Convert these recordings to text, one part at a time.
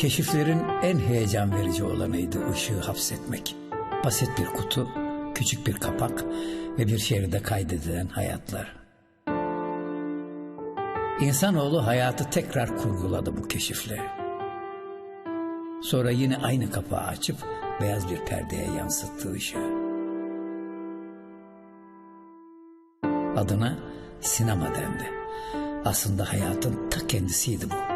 Keşiflerin en heyecan verici olanıydı ışığı hapsetmek. Basit bir kutu, küçük bir kapak ve bir şeride kaydedilen hayatlar. İnsanoğlu hayatı tekrar kurguladı bu keshifle. Sonra yine aynı kapağı açıp beyaz bir perdeye yansıttı ışığı. Adına sinema dendi. Aslında hayatın ta kendisiydi bu.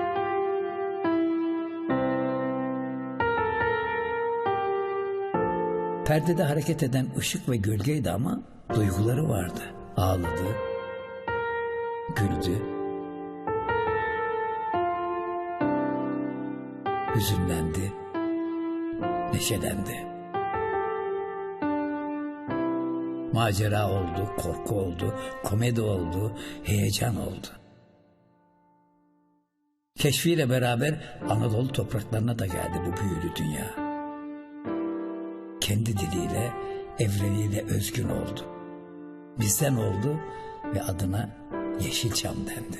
Perdede hareket eden ışık ve gölgeydi ama duyguları vardı. Ağladı, güldü, hüzünlendi, neşelendi. Macera oldu, korku oldu, komedi oldu, heyecan oldu. Keşfiyle beraber Anadolu topraklarına da geldi bu büyülü dünya. Kendi diliyle, evreniyle özgün oldu. Bizden oldu ve adına Yeşilçam dendi.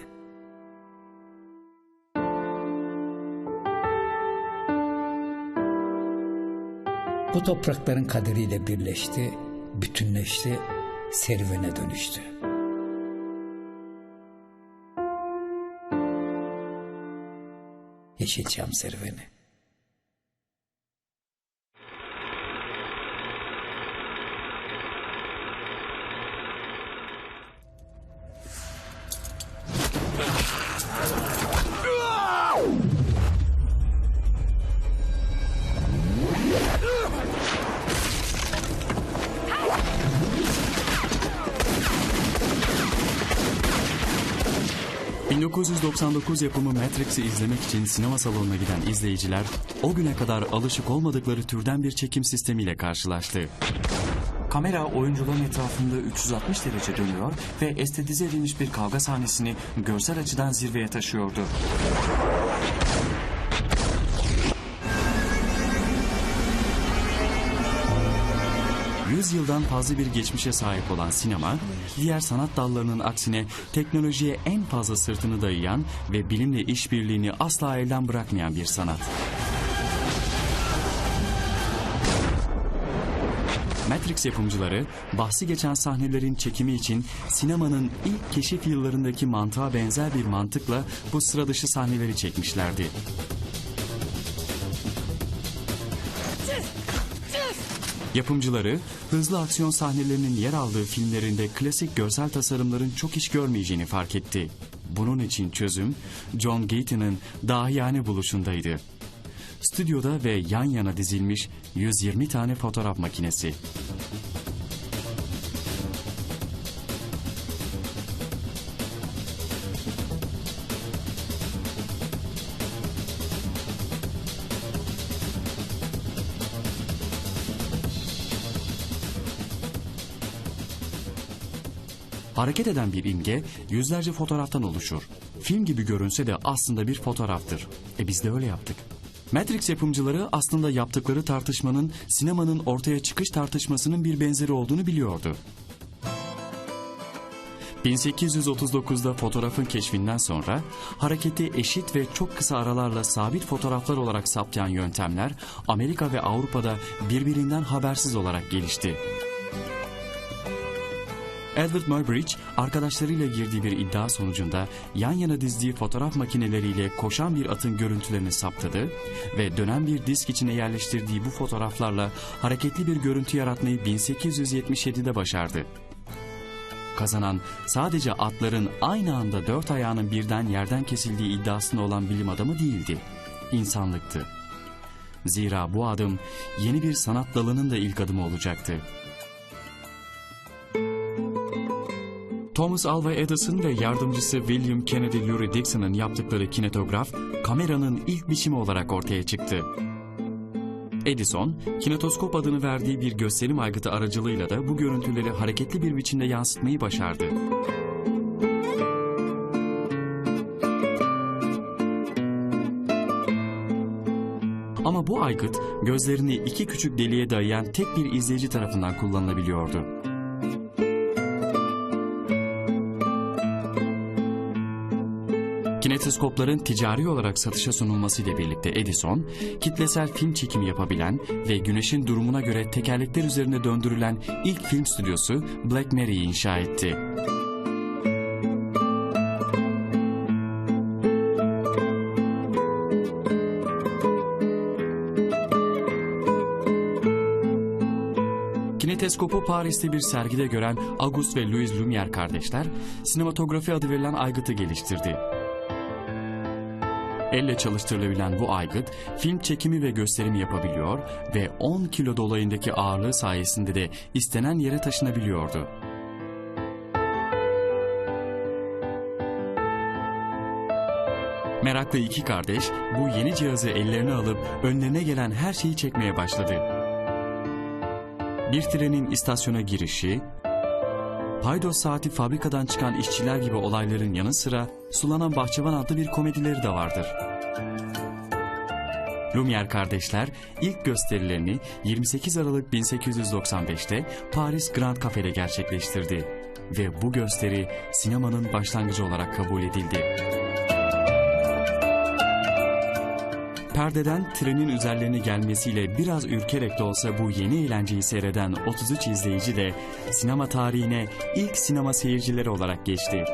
Bu toprakların kaderiyle birleşti, bütünleşti, serüvene dönüştü. Yeşilçam serüveni. ...1999 yapımı Matrix'i izlemek için sinema salonuna giden izleyiciler... ...o güne kadar alışık olmadıkları türden bir çekim sistemiyle karşılaştı. Kamera oyuncuların etrafında 360 derece dönüyor ve estetize edilmiş bir kavga sahnesini görsel açıdan zirveye taşıyordu. Yüz yıldan fazla bir geçmişe sahip olan sinema, diğer sanat dallarının aksine teknolojiye en fazla sırtını dayayan ve bilimle işbirliğini asla elden bırakmayan bir sanat. Matrix yapımcıları bahsi geçen sahnelerin çekimi için sinemanın ilk keşif yıllarındaki mantığa benzer bir mantıkla bu sıra dışı sahneleri çekmişlerdi. Yapımcıları hızlı aksiyon sahnelerinin yer aldığı filmlerinde klasik görsel tasarımların çok iş görmeyeceğini fark etti. Bunun için çözüm John Gatton'ın dahiyane buluşundaydı. Stüdyoda ve yan yana dizilmiş 120 tane fotoğraf makinesi. Hareket eden bir imge yüzlerce fotoğraftan oluşur. Film gibi görünse de aslında bir fotoğraftır. E biz de öyle yaptık. Matrix yapımcıları aslında yaptıkları tartışmanın sinemanın ortaya çıkış tartışmasının bir benzeri olduğunu biliyordu. 1839'da fotoğrafın keşfinden sonra hareketi eşit ve çok kısa aralarla sabit fotoğraflar olarak saptayan yöntemler Amerika ve Avrupa'da birbirinden habersiz olarak gelişti. Edward Muybridge arkadaşlarıyla girdiği bir iddia sonucunda yan yana dizdiği fotoğraf makineleriyle koşan bir atın görüntülerini saptadı ve dönen bir disk içine yerleştirdiği bu fotoğraflarla hareketli bir görüntü yaratmayı 1877'de başardı. Kazanan sadece atların aynı anda dört ayağının birden yerden kesildiği iddiasında olan bilim adamı değildi. İnsanlıktı. Zira bu adım yeni bir sanat dalının da ilk adımı olacaktı. Thomas Alva Edison ve yardımcısı William Kennedy Lurie Dixon'ın yaptıkları kinetograf, kameranın ilk biçimi olarak ortaya çıktı. Edison, kinetoskop adını verdiği bir gösterim aygıtı aracılığıyla da bu görüntüleri hareketli bir biçimde yansıtmayı başardı. Ama bu aygıt gözlerini iki küçük deliğe dayayan tek bir izleyici tarafından kullanılabiliyordu. Kinetoskopların ticari olarak satışa sunulmasıyla birlikte Edison, kitlesel film çekimi yapabilen ve güneşin durumuna göre tekerlekler üzerinde döndürülen ilk film stüdyosu Black Mary'i inşa etti. Kineteskopu Paris'te bir sergide gören Auguste ve Louis Lumière kardeşler, sinematografi adı verilen aygıtı geliştirdi. Elle çalıştırılabilen bu aygıt film çekimi ve gösterimi yapabiliyor ve 10 kilo dolayındaki ağırlığı sayesinde de istenen yere taşınabiliyordu. Meraklı iki kardeş bu yeni cihazı ellerine alıp önlerine gelen her şeyi çekmeye başladı. Bir trenin istasyona girişi, paydos saati fabrikadan çıkan işçiler gibi olayların yanı sıra Sulanan Bahçıvan adlı bir komedileri de vardır. Lumière kardeşler ilk gösterilerini 28 Aralık 1895'te Paris Grand Cafe'de gerçekleştirdi ve bu gösteri sinemanın başlangıcı olarak kabul edildi. Perdeden trenin üzerlerine gelmesiyle biraz ürkerek de olsa bu yeni eğlenceyi seyreden 33 izleyici de sinema tarihine ilk sinema seyircileri olarak geçti.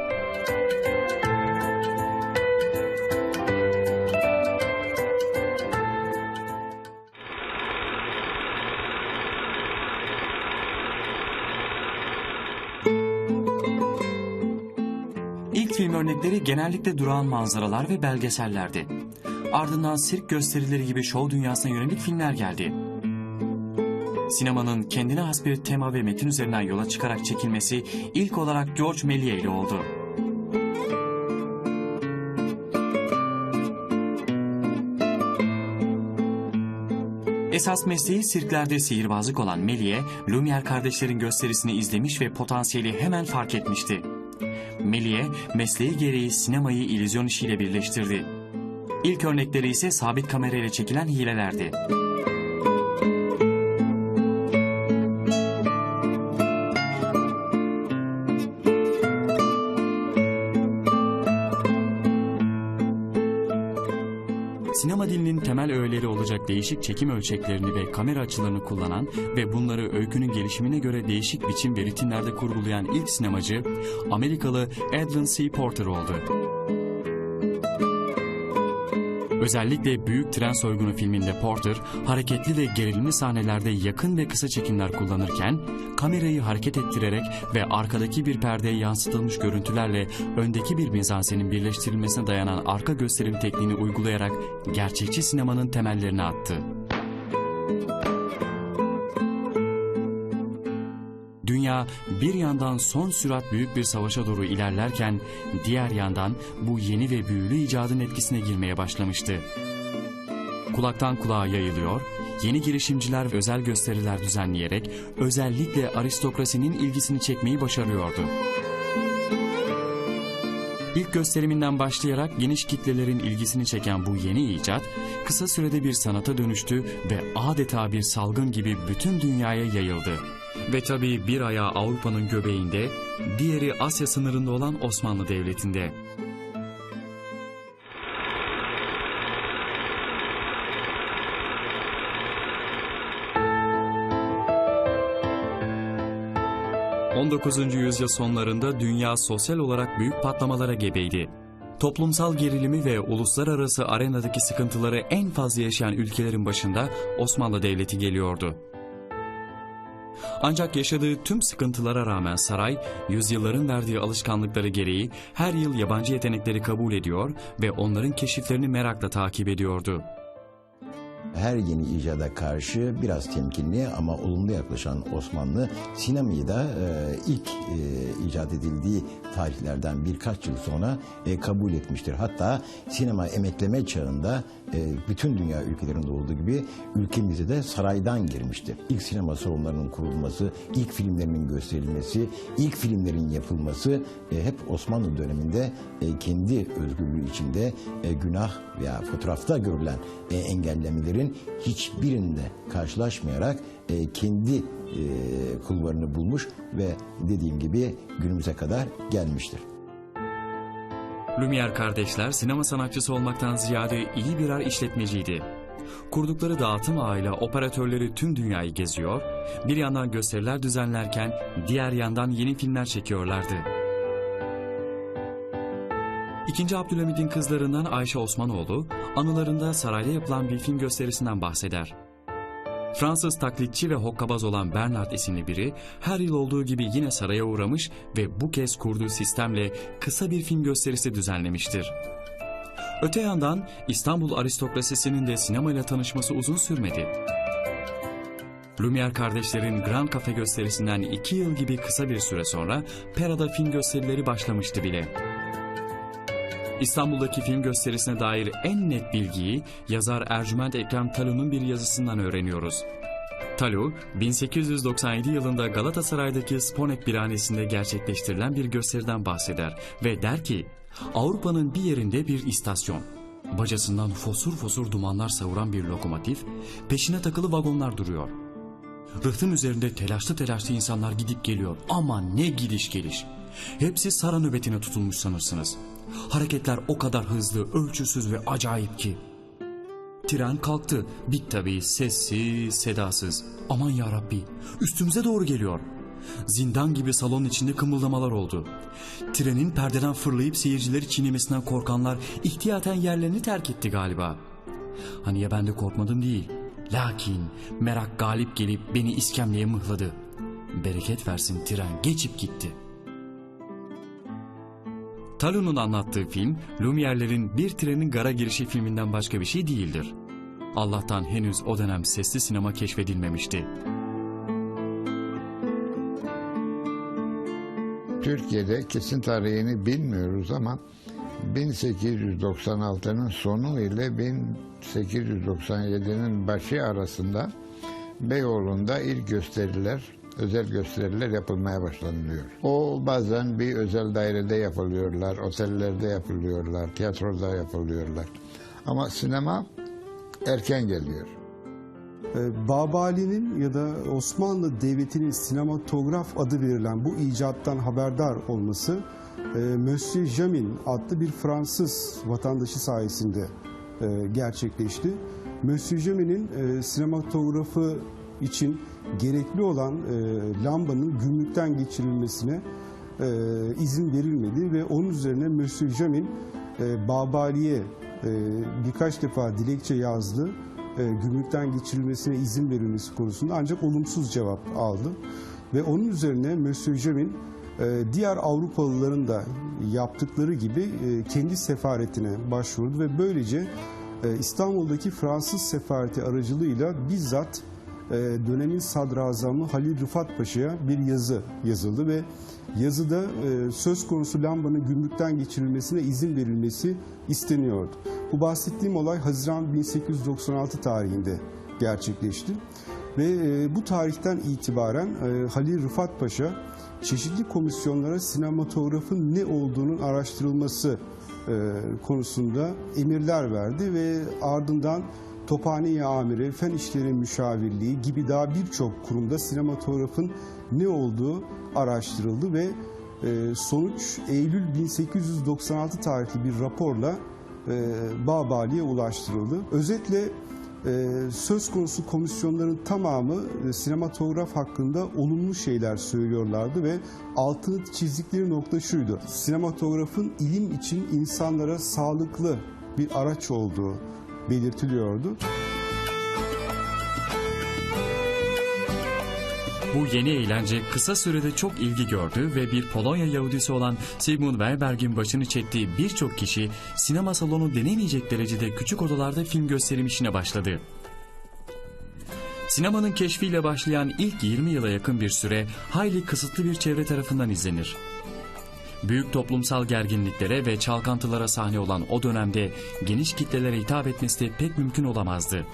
Örnekleri genellikle durağan manzaralar ve belgesellerdi. Ardından sirk gösterileri gibi şov dünyasına yönelik filmler geldi. Sinemanın kendine has bir tema ve metin üzerinden yola çıkarak çekilmesi ilk olarak George Méliès ile oldu. Esas mesleği sirklerde sihirbazlık olan Méliès, Lumière kardeşlerin gösterisini izlemiş ve potansiyeli hemen fark etmişti. Méliès, mesleği gereği sinemayı illüzyon işiyle birleştirdi. İlk örnekleri ise sabit kamerayla çekilen hilelerdi. Öğeleri olacak değişik çekim ölçeklerini ve kamera açılarını kullanan ve bunları öykünün gelişimine göre değişik biçim ve ritimlerde kurgulayan ilk sinemacı Amerikalı Edwin C. Porter oldu. Özellikle Büyük Tren Soygunu filminde Porter, hareketli ve gerilimli sahnelerde yakın ve kısa çekimler kullanırken, kamerayı hareket ettirerek ve arkadaki bir perdeye yansıtılmış görüntülerle öndeki bir mizansenin birleştirilmesine dayanan arka gösterim tekniğini uygulayarak gerçekçi sinemanın temellerini attı. Dünya bir yandan son sürat büyük bir savaşa doğru ilerlerken diğer yandan bu yeni ve büyülü icadın etkisine girmeye başlamıştı. Kulaktan kulağa yayılıyor, yeni girişimciler ve özel gösteriler düzenleyerek özellikle aristokrasinin ilgisini çekmeyi başarıyordu. İlk gösteriminden başlayarak geniş kitlelerin ilgisini çeken bu yeni icat kısa sürede bir sanata dönüştü ve adeta bir salgın gibi bütün dünyaya yayıldı. Ve tabii bir ayağı Avrupa'nın göbeğinde, diğeri Asya sınırında olan Osmanlı Devleti'nde. ...19. yüzyıl sonlarında dünya sosyal olarak büyük patlamalara gebeydi. Toplumsal gerilimi ve uluslararası arenadaki sıkıntıları en fazla yaşayan ülkelerin başında Osmanlı Devleti geliyordu. Ancak yaşadığı tüm sıkıntılara rağmen saray, yüzyılların verdiği alışkanlıkları gereği her yıl yabancı yetenekleri kabul ediyor ve onların keşiflerini merakla takip ediyordu. Her yeni icada karşı biraz temkinli ama olumlu yaklaşan Osmanlı sinemayı da e, ilk e, icat edildiği tarihlerden birkaç yıl sonra e, kabul etmiştir. Hatta sinema emekleme çağında e, bütün dünya ülkelerinde olduğu gibi ülkemize de saraydan girmişti. İlk sinema salonlarının kurulması, ilk filmlerinin gösterilmesi, ilk filmlerin yapılması e, hep Osmanlı döneminde e, kendi özgürlüğü içinde e, günah veya fotoğrafta görülen e, engellemelerin hiçbirinde karşılaşmayarak e, kendi e, kulvarını bulmuş ve dediğim gibi günümüze kadar gelmiştir. Lumière kardeşler sinema sanatçısı olmaktan ziyade iyi birer işletmeciydi. Kurdukları dağıtım ağıyla operatörleri tüm dünyayı geziyor, bir yandan gösteriler düzenlerken diğer yandan yeni filmler çekiyorlardı. İkinci Abdülhamid'in kızlarından Ayşe Osmanoğlu, anılarında sarayda yapılan bir film gösterisinden bahseder. Fransız taklitçi ve hokkabaz olan Bernard isimli biri her yıl olduğu gibi yine saraya uğramış ve bu kez kurduğu sistemle kısa bir film gösterisi düzenlemiştir. Öte yandan İstanbul aristokrasisinin de sinemayla tanışması uzun sürmedi. Lumière kardeşlerin Grand Cafe gösterisinden iki yıl gibi kısa bir süre sonra Pera'da film gösterileri başlamıştı bile. İstanbul'daki film gösterisine dair en net bilgiyi yazar Ercüment Ekrem Talu'nun bir yazısından öğreniyoruz. Talu, 1897 yılında Galatasaray'daki Sponek Birhanesi'nde gerçekleştirilen bir gösteriden bahseder ve der ki, Avrupa'nın bir yerinde bir istasyon. Bacasından fosur fosur dumanlar savuran bir lokomotif, peşine takılı vagonlar duruyor. Rıhtın üzerinde telaşlı telaşlı insanlar gidip geliyor. Ama ne gidiş geliş. Hepsi sara nöbetine tutulmuş sanırsınız. Hareketler o kadar hızlı, ölçüsüz ve acayip ki. Tren kalktı. Bit tabii sessiz, sedasız. Aman ya Rabbi, üstümüze doğru geliyor. Zindan gibi salonun içinde kımıldamalar oldu. Trenin perdeden fırlayıp seyircileri çiğnemesinden korkanlar ihtiyaten yerlerini terk etti galiba. Hani ya ben de korkmadım değil. Lakin merak galip gelip beni iskemleye mıhladı. Bereket versin tren geçip gitti. Talu'nun anlattığı film, Lumière'lerin Bir Trenin Gara Girişi filminden başka bir şey değildir. Allah'tan henüz o dönem sesli sinema keşfedilmemişti. Türkiye'de kesin tarihini bilmiyoruz ama 1896'nın sonu ile 1897'nin başı arasında Beyoğlu'nda ilk gösteriler, özel gösteriler yapılmaya başlanıyor. O bazen bir özel dairede yapılıyorlar, otellerde yapılıyorlar, tiyatroda yapılıyorlar. Ama sinema erken geliyor. Ee, Babali'nin ya da Osmanlı Devleti'nin sinematograf adı verilen bu icattan haberdar olması e, Monsieur Jamin adlı bir Fransız vatandaşı sayesinde e, gerçekleşti. Monsieur Jamin'in e, sinematografı için gerekli olan e, lambanın gümrükten geçirilmesine e, izin verilmedi ve onun üzerine Monsieur Jamin e, Babali'ye e, birkaç defa dilekçe yazdı e, gümrükten geçirilmesine izin verilmesi konusunda ancak olumsuz cevap aldı. Ve onun üzerine Monsieur Jamin e, diğer Avrupalıların da yaptıkları gibi e, kendi sefaretine başvurdu ve böylece e, İstanbul'daki Fransız sefareti aracılığıyla bizzat dönemin sadrazamı Halil Rıfat Paşa'ya bir yazı yazıldı ve yazıda e, söz konusu lambanın gümrükten geçirilmesine izin verilmesi isteniyordu. Bu bahsettiğim olay Haziran 1896 tarihinde gerçekleşti ve e, bu tarihten itibaren e, Halil Rıfat Paşa çeşitli komisyonlara sinematografın ne olduğunun araştırılması konusunda emirler verdi ve ardından Tophane Amiri, Fen İşleri Müşavirliği gibi daha birçok kurumda sinematografın ne olduğu araştırıldı ve e, sonuç Eylül 1896 tarihli bir raporla e, Babali'ye ulaştırıldı. Özetle e, söz konusu komisyonların tamamı sinematograf hakkında olumlu şeyler söylüyorlardı ve altını çizdikleri nokta şuydu. Sinematografın ilim için insanlara sağlıklı bir araç olduğu belirtiliyordu. Bu yeni eğlence kısa sürede çok ilgi gördü ve bir Polonya Yahudisi olan Sigmund Weiberg'in başını çektiği birçok kişi sinema salonu denemeyecek derecede küçük odalarda film gösterim işine başladı. Sinemanın keşfiyle başlayan ilk 20 yıla yakın bir süre hayli kısıtlı bir çevre tarafından izlenir. Büyük toplumsal gerginliklere ve çalkantılara sahne olan o dönemde geniş kitlelere hitap etmesi pek mümkün olamazdı.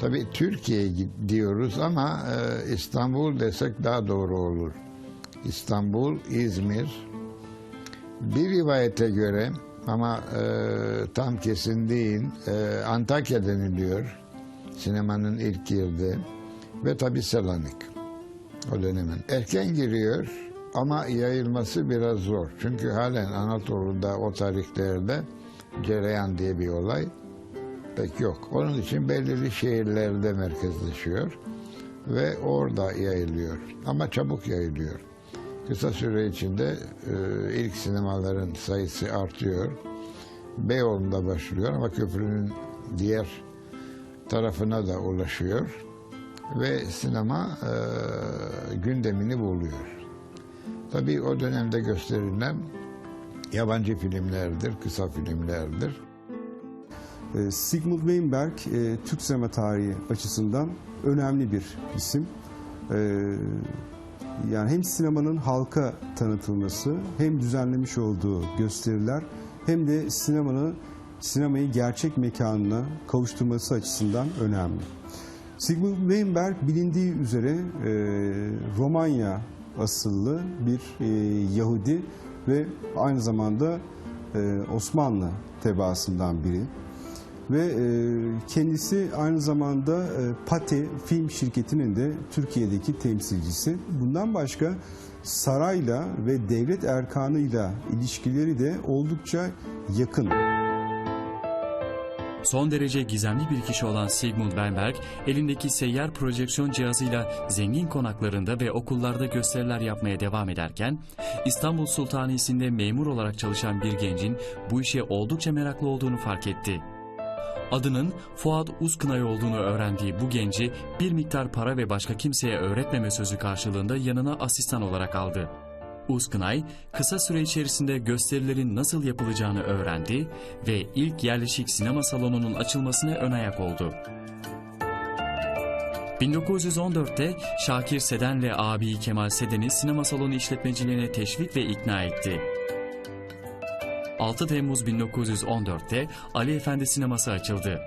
Tabii Türkiye diyoruz ama e, İstanbul desek daha doğru olur. İstanbul, İzmir. Bir rivayete göre ama e, tam kesin değil e, Antakya deniliyor sinemanın ilk girdi ve tabii Selanik o dönemin. Erken giriyor Ama yayılması biraz zor. Çünkü halen Anadolu'da o tarihlerde cereyan diye bir olay pek yok. Onun için belirli şehirlerde merkezleşiyor ve orada yayılıyor. Ama çabuk yayılıyor. Kısa süre içinde e, ilk sinemaların sayısı artıyor. Beyoğlu'nda başlıyor ama köprünün diğer tarafına da ulaşıyor ve sinema e, gündemini buluyor. Tabii o dönemde gösterilen yabancı filmlerdir, kısa filmlerdir. E, Sigmund Weinberg e, Türk sinema tarihi açısından önemli bir isim. E, yani hem sinemanın halka tanıtılması, hem düzenlemiş olduğu gösteriler, hem de sinemanın sinemayı gerçek mekanına kavuşturması açısından önemli. Sigmund Weinberg bilindiği üzere e, Romanya asıllı bir e, Yahudi ve aynı zamanda e, Osmanlı tebaasından biri ve e, kendisi aynı zamanda e, Pate Film Şirketi'nin de Türkiye'deki temsilcisi. Bundan başka sarayla ve devlet erkanıyla ilişkileri de oldukça yakın. Son derece gizemli bir kişi olan Sigmund Weinberg, elindeki seyyar projeksiyon cihazıyla zengin konaklarında ve okullarda gösteriler yapmaya devam ederken, İstanbul Sultanisi'nde memur olarak çalışan bir gencin bu işe oldukça meraklı olduğunu fark etti. Adının Fuat Uzkınay olduğunu öğrendiği bu genci bir miktar para ve başka kimseye öğretmeme sözü karşılığında yanına asistan olarak aldı. Uzkınay kısa süre içerisinde gösterilerin nasıl yapılacağını öğrendi ve ilk yerleşik sinema salonunun açılmasına ön ayak oldu. 1914'te Şakir Seden'le abi Kemal Seden'i sinema salonu işletmeciliğine teşvik ve ikna etti. 6 Temmuz 1914'te Ali Efendi sineması açıldı.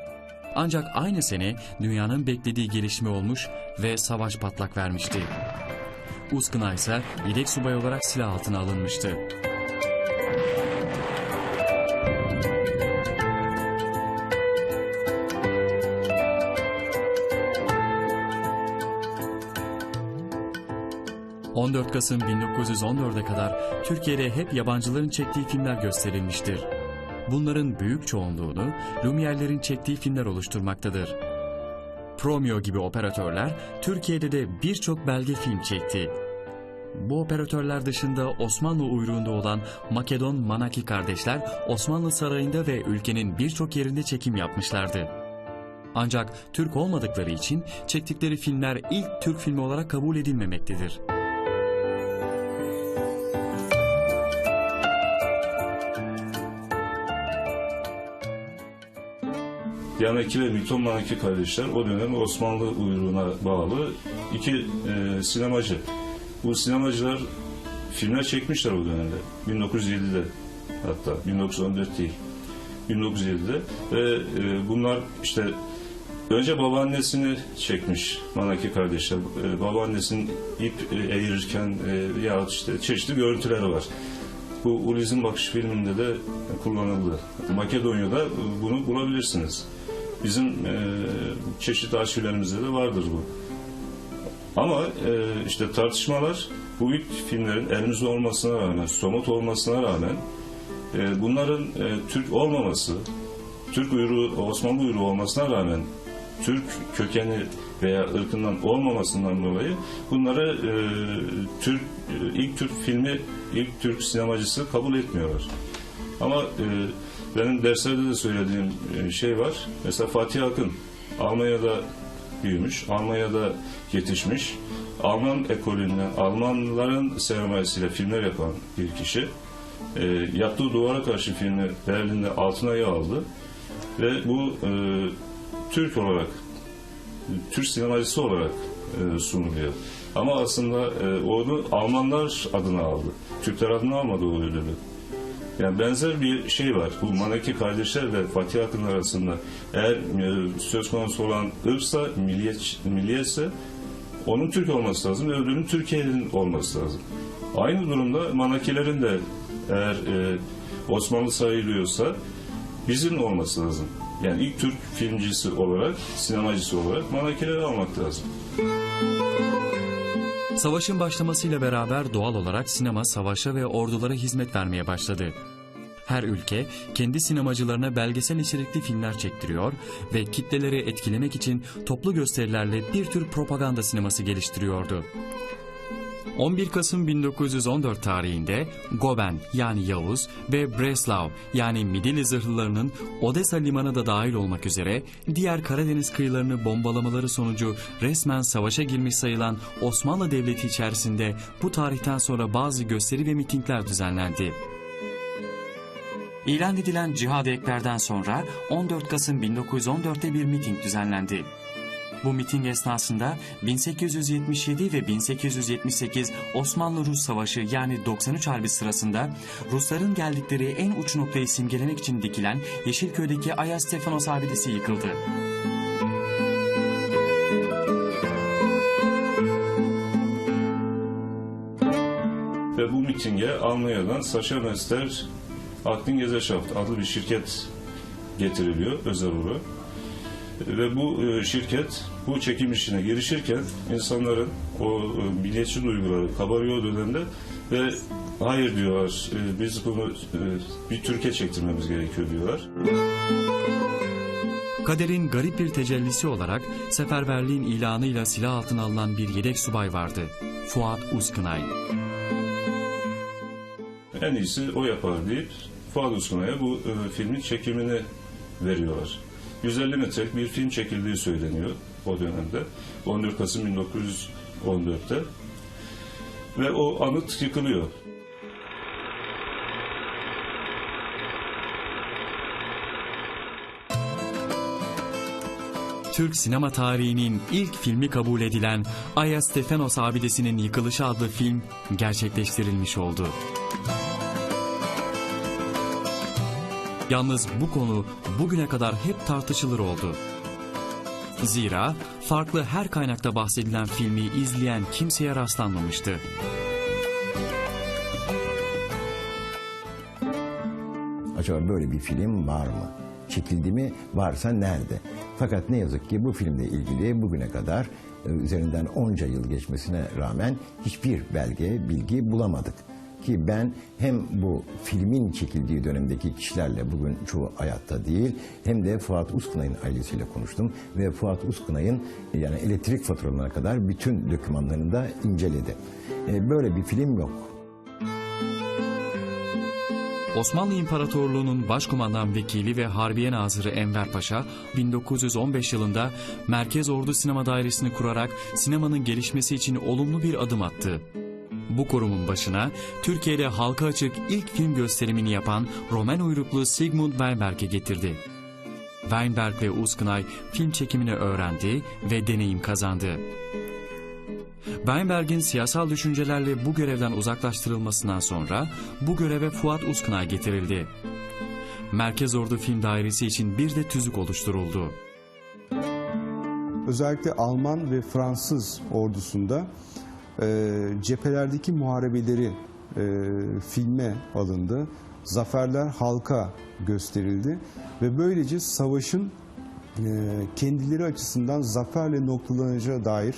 Ancak aynı sene dünyanın beklediği gelişme olmuş ve savaş patlak vermişti. Uskına ise yedek subay olarak silah altına alınmıştı. ...14 Kasım 1914'e kadar Türkiye'de hep yabancıların çektiği filmler gösterilmiştir. Bunların büyük çoğunluğunu Lumiere'lerin çektiği filmler oluşturmaktadır. Promio gibi operatörler Türkiye'de de birçok belge film çekti. Bu operatörler dışında Osmanlı uyruğunda olan Makedon Manaki kardeşler Osmanlı Sarayı'nda ve ülkenin birçok yerinde çekim yapmışlardı. Ancak Türk olmadıkları için çektikleri filmler ilk Türk filmi olarak kabul edilmemektedir. Yanaki ve Milton Manaki kardeşler o dönem Osmanlı uyruğuna bağlı iki e, sinemacı. Bu sinemacılar filmler çekmişler o dönemde. 1907'de hatta 1914 değil. 1907'de ve e, bunlar işte önce babaannesini çekmiş Manaki kardeşler. E, babaannesinin ip e, eğirirken e, yahut işte çeşitli görüntüleri var. Bu Uliz'in Bakış filminde de kullanıldı. Makedonya'da bunu bulabilirsiniz. Bizim e, çeşitli arşivlerimizde de vardır bu. Ama e, işte tartışmalar bu ilk filmlerin elimizde olmasına rağmen, somut olmasına rağmen e, bunların e, Türk olmaması, Türk uyruğu, Osmanlı uyruğu olmasına rağmen Türk kökeni veya ırkından olmamasından dolayı bunları e, Türk e, ilk Türk filmi, ilk Türk sinemacısı kabul etmiyorlar. Ama e, benim derslerde de söylediğim e, şey var. Mesela Fatih Akın Almanya'da büyümüş, Almanya'da yetişmiş. Alman ekolünden, Almanların sermayesiyle filmler yapan bir kişi. E, yaptığı Duvara Karşı filmi Berlin'de altın ayı aldı. Ve bu e, Türk olarak, Türk sinemacısı olarak e, sunuluyor. Ama aslında e, onu Almanlar adına aldı. Türkler adına almadı o ödülü. Yani benzer bir şey var. Bu Manaki kardeşlerle Fatih Akın arasında eğer e, söz konusu olan ırksa, milliyet, milliyetse onun Türk olması lazım ve öbürünün Türkiye'nin olması lazım. Aynı durumda Manakilerin de eğer e, Osmanlı sayılıyorsa bizim olması lazım. Yani ilk Türk filmcisi olarak, sinemacısı olarak Manakileri almak lazım. Savaşın başlamasıyla beraber doğal olarak sinema savaşa ve ordulara hizmet vermeye başladı. Her ülke kendi sinemacılarına belgesel içerikli filmler çektiriyor ve kitleleri etkilemek için toplu gösterilerle bir tür propaganda sineması geliştiriyordu. 11 Kasım 1914 tarihinde Goben yani Yavuz ve Breslau yani Midilli zırhlılarının Odessa limanı da dahil olmak üzere diğer Karadeniz kıyılarını bombalamaları sonucu resmen savaşa girmiş sayılan Osmanlı Devleti içerisinde bu tarihten sonra bazı gösteri ve mitingler düzenlendi. İlan edilen Cihad Ekber'den sonra 14 Kasım 1914'te bir miting düzenlendi. Bu miting esnasında 1877 ve 1878 Osmanlı-Rus Savaşı yani 93 Harbi sırasında Rusların geldikleri en uç noktayı simgelemek için dikilen Yeşilköy'deki Ayas Stefanos abidesi yıkıldı. Ve bu mitinge Almanya'dan Sascha Mester Aktingesellschaft adlı bir şirket getiriliyor özel olarak. Ve bu e, şirket bu çekim işine girişirken insanların o e, milliyetçi duyguları kabarıyor dönemde ve hayır diyorlar e, biz bunu bir Türkiye çektirmemiz gerekiyor diyorlar. Kaderin garip bir tecellisi olarak seferberliğin ilanıyla silah altına alınan bir yedek subay vardı. Fuat Uskınay. En iyisi o yapar deyip Fuat Uskunay'a bu e, filmin çekimini veriyorlar. 150 metrelik bir film çekildiği söyleniyor o dönemde. 14 Kasım 1914'te. Ve o anıt yıkılıyor. Türk sinema tarihinin ilk filmi kabul edilen Aya Stefanos abidesinin yıkılışı adlı film gerçekleştirilmiş oldu. Yalnız bu konu bugüne kadar hep tartışılır oldu. Zira farklı her kaynakta bahsedilen filmi izleyen kimseye rastlanmamıştı. Acaba böyle bir film var mı? Çekildi mi? Varsa nerede? Fakat ne yazık ki bu filmle ilgili bugüne kadar e, üzerinden onca yıl geçmesine rağmen hiçbir belge, bilgi bulamadık. Ki ben hem bu filmin çekildiği dönemdeki kişilerle bugün çoğu hayatta değil hem de Fuat Uskınay'ın ailesiyle konuştum ve Fuat Uskınay'ın e, yani elektrik faturalarına kadar bütün dokümanlarını da inceledi. E, Böyle bir film yok. Osmanlı İmparatorluğu'nun başkumandan vekili ve Harbiye Nazırı Enver Paşa 1915 yılında Merkez Ordu Sinema Dairesi'ni kurarak sinemanın gelişmesi için olumlu bir adım attı. Bu kurumun başına Türkiye'de halka açık ilk film gösterimini yapan Roman uyruklu Sigmund Weinberg'i getirdi. Weinberg ve Uskınay film çekimini öğrendi ve deneyim kazandı. Weinberg'in siyasal düşüncelerle bu görevden uzaklaştırılmasından sonra bu göreve Fuat Uskınay getirildi. Merkez Ordu Film Dairesi için bir de tüzük oluşturuldu. Özellikle Alman ve Fransız ordusunda cephelerdeki muharebeleri e, filme alındı. Zaferler halka gösterildi ve böylece savaşın e, kendileri açısından zaferle noktalanacağı dair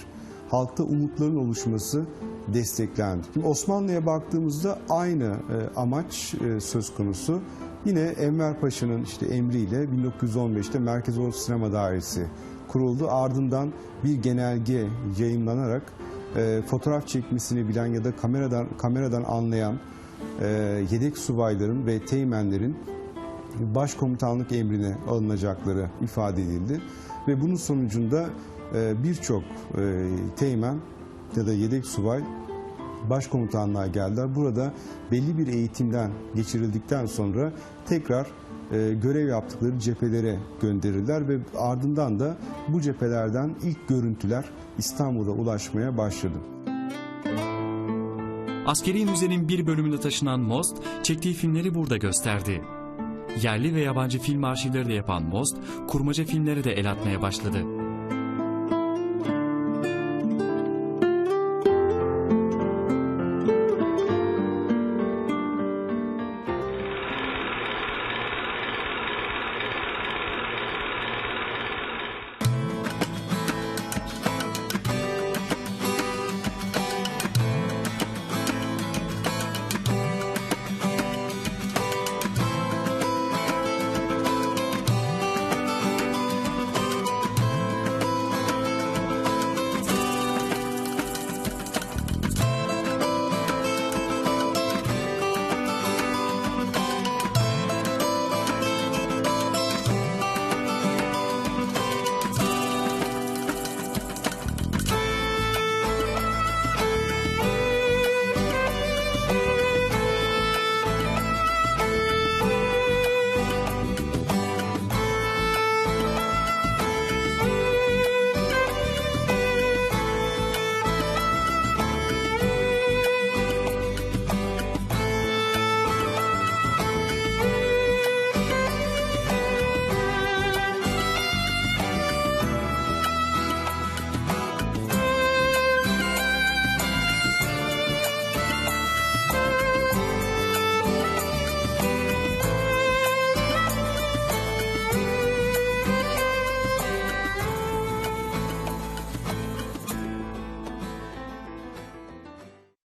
halkta umutların oluşması desteklendi. Osmanlı'ya baktığımızda aynı e, amaç söz konusu. Yine Enver Paşa'nın işte emriyle 1915'te Merkez Ordu Sinema Dairesi kuruldu. Ardından bir genelge yayınlanarak e, fotoğraf çekmesini bilen ya da kameradan kameradan anlayan e, yedek subayların ve teğmenlerin başkomutanlık emrine alınacakları ifade edildi. Ve bunun sonucunda e, birçok e, teğmen ya da yedek subay başkomutanlığa geldiler. Burada belli bir eğitimden geçirildikten sonra tekrar e, görev yaptıkları cephelere gönderirler ve ardından da bu cephelerden ilk görüntüler İstanbul'a ulaşmaya başladı. Askeri müzenin bir bölümünde taşınan Most, çektiği filmleri burada gösterdi. Yerli ve yabancı film arşivleri de yapan Most, kurmaca filmlere de el atmaya başladı.